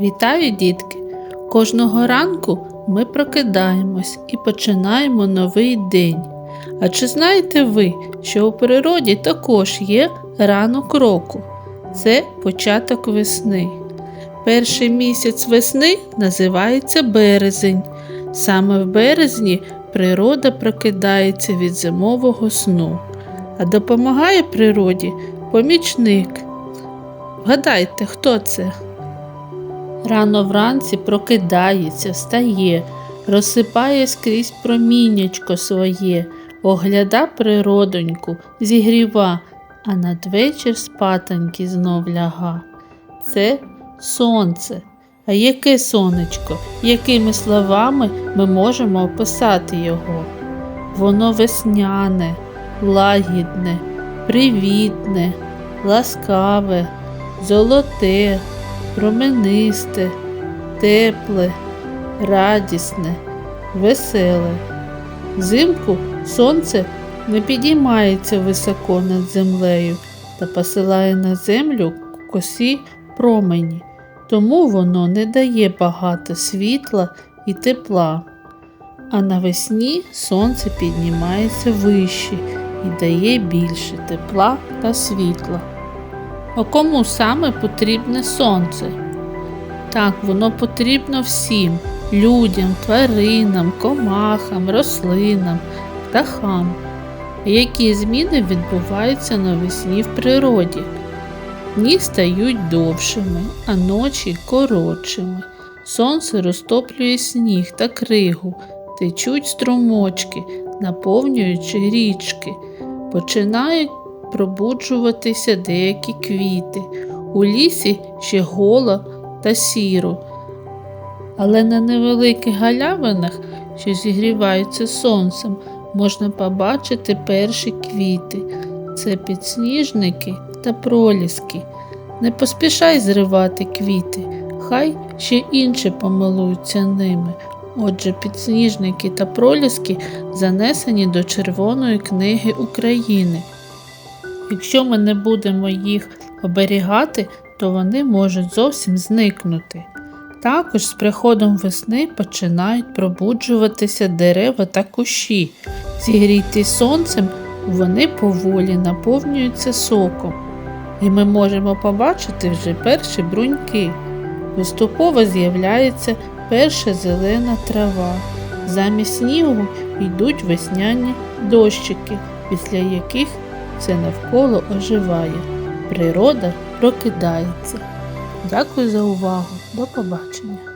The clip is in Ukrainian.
Вітаю, дітки! Кожного ранку ми прокидаємось і починаємо новий день. А чи знаєте ви, що у природі також є ранок року? Це початок весни. Перший місяць весни називається березень. Саме в березні природа прокидається від зимового сну, а допомагає природі помічник. Вгадайте, хто це? Рано вранці прокидається, встає, розсипає скрізь проміннячко своє, огляда природоньку, зігріва, а надвечір спатоньки знов ляга. Це сонце. А яке сонечко, якими словами ми можемо описати його? Воно весняне, лагідне, привітне, ласкаве, золоте, променисте, тепле, радісне, веселе. Взимку сонце не підіймається високо над землею та посилає на землю косі промені, тому воно не дає багато світла і тепла. А навесні сонце піднімається вище і дає більше тепла та світла. А кому саме потрібне сонце? Так, воно потрібно всім людям, тваринам, комахам, рослинам, птахам. Які зміни відбуваються навесні в природі? Дні стають довшими, а ночі коротшими. Сонце розтоплює сніг та кригу, течуть струмочки, наповнюючи річки, починають пробуджуватися деякі квіти. У лісі ще голо та сіро. Але на невеликих галявинах, що зігріваються сонцем, можна побачити перші квіти. Це підсніжники та проліски. Не поспішай зривати квіти, хай ще інші помилуються ними. Отже, підсніжники та проліски занесені до Червоної книги України. Якщо ми не будемо їх оберігати, то вони можуть зовсім зникнути. Також з приходом весни починають пробуджуватися дерева та кущі. Зігріті сонцем, вони поволі наповнюються соком. І ми можемо побачити вже перші бруньки. Поступово з'являється перша зелена трава. Замість снігу йдуть весняні дощики, після яких все навколо оживає. Природа прокидається. Дякую за увагу. До побачення.